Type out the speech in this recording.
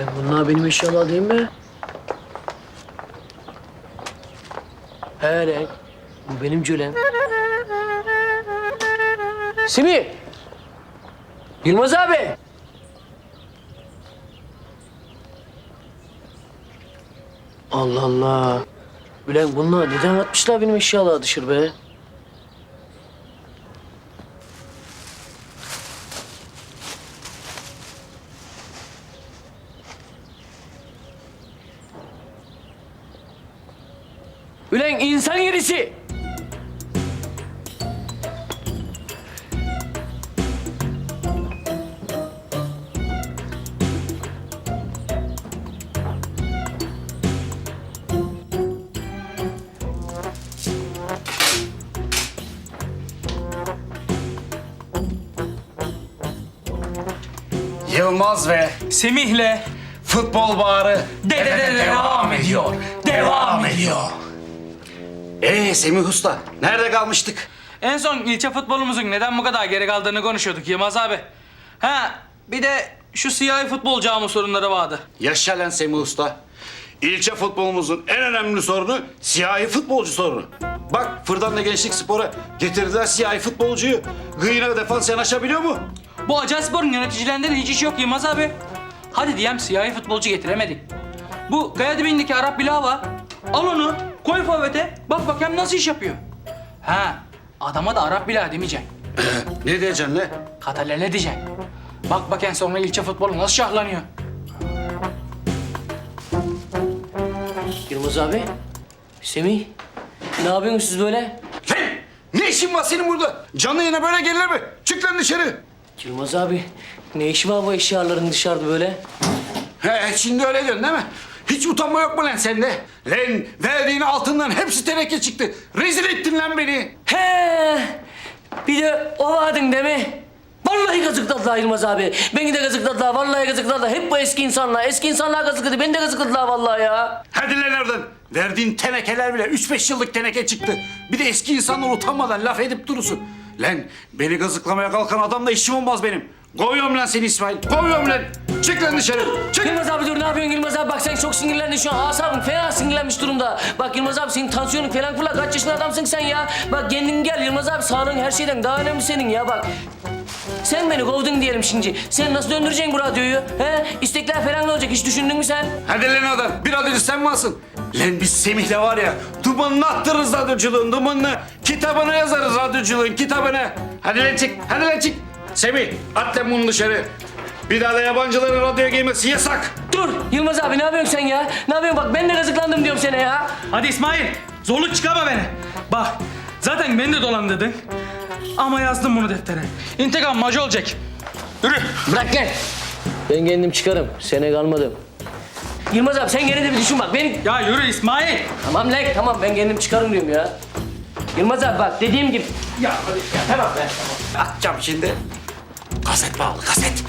Ulan bunlar benim eşyalar değil mi? He. Bu benim cölem. Semih. Yılmaz abi. Allah Allah. Ulan bunlar neden atmışlar benim eşyaları dışarı be? Ulan insan yerisi. Yılmaz ve Semih'le futbol bağrı de de de de devam ediyor. Devam ediyor. Ee Semih Usta, nerede kalmıştık? En son ilçe futbolumuzun neden bu kadar geri kaldığını konuşuyorduk Yılmaz abi. Ha bir de şu siyahi futbol camı sorunları vardı. Yaşa lan Semih Usta. İlçe futbolumuzun en önemli sorunu siyahi futbolcu sorunu. Bak Fırdan'la Gençlik Spor'a getirdiler siyahi futbolcuyu. Gıyına defans yanaşabiliyor mu? Bu Acaspor'un yöneticilerinden hiç iş yok Yılmaz abi. Hadi diyem siyahi futbolcu getiremedik. Bu Kaya dibindeki Arap Bilava al onu koy forvete bak bakayım nasıl iş yapıyor. Ha adama da Arap Bilava demeyeceksin. Ne diyeceksin lan? Katalele diyeceksin. Bak bakayım sonra ilçe futbolu nasıl şahlanıyor. Yılmaz abi. Semih. Ne yapıyorsunuz siz böyle? Lan ne işin var senin burada? Canlı yine böyle gelir mi? Çık lan dışarı. Yılmaz abi. Ne işi var bu eşyaların dışarıda böyle? He şimdi öyle diyorsun değil mi? Hiç utanma yok mu lan sende? Lan verdiğin altından hepsi teneke çıktı. Rezil ettin lan beni. He. Bir de o vardın değil mi? Vallahi gazıkladılar Yılmaz abi. Beni de gazıkladılar. Vallahi gazıkladılar. Hep bu eski insanlar. Eski insanlar gazıkladı. Beni de gazıkladılar vallahi ya. Hadi lan oradan. Verdiğin tenekeler bile üç beş yıllık teneke çıktı. Bir de eski insanlar utanmadan laf edip durursun. Lan beni gazıklamaya kalkan adamla işim olmaz benim. Kovuyorum lan seni İsmail. Kovuyorum lan. Çık lan dışarı. Çık. Yılmaz abi dur ne yapıyorsun Yılmaz abi? Bak sen çok sinirlendin şu an. Asabın fena sinirlenmiş durumda. Bak Yılmaz abi senin tansiyonun falan fırla. Kaç yaşında adamsın sen ya? Bak kendin gel Yılmaz abi. Sağlığın her şeyden daha önemli senin ya bak. Sen beni kovdun diyelim şimdi. Sen nasıl döndüreceksin bu radyoyu? He? İstekler falan ne olacak? Hiç düşündün mü sen? Hadi lan oradan. Bir adı sen varsın. Lan biz Semih'le var ya dumanını attırırız radyoculuğun dumanını. Kitabını yazarız radyoculuğun kitabını. Hadi lan çık. Hadi lan çık. Semih at lan bunu dışarı. Bir daha da yabancıların radyoya giymesi yasak. Dur Yılmaz abi ne yapıyorsun sen ya? Ne yapıyorsun bak ben de gazıklandım diyorum sana ya. Hadi İsmail, zorluk çıkarma beni. Bak, zaten beni de dolandırdın. Ama yazdım bunu deftere. İntikam macı olacak. Yürü. Bırak lan. Ben kendim çıkarım. Sene kalmadım. Yılmaz abi sen gene de bir düşün bak. Beni... Ya yürü İsmail. Tamam lan tamam ben kendim çıkarım diyorum ya. Yılmaz abi bak dediğim gibi. Ya hadi ya tamam be. Atacağım şimdi. Kaset bağlı kaset.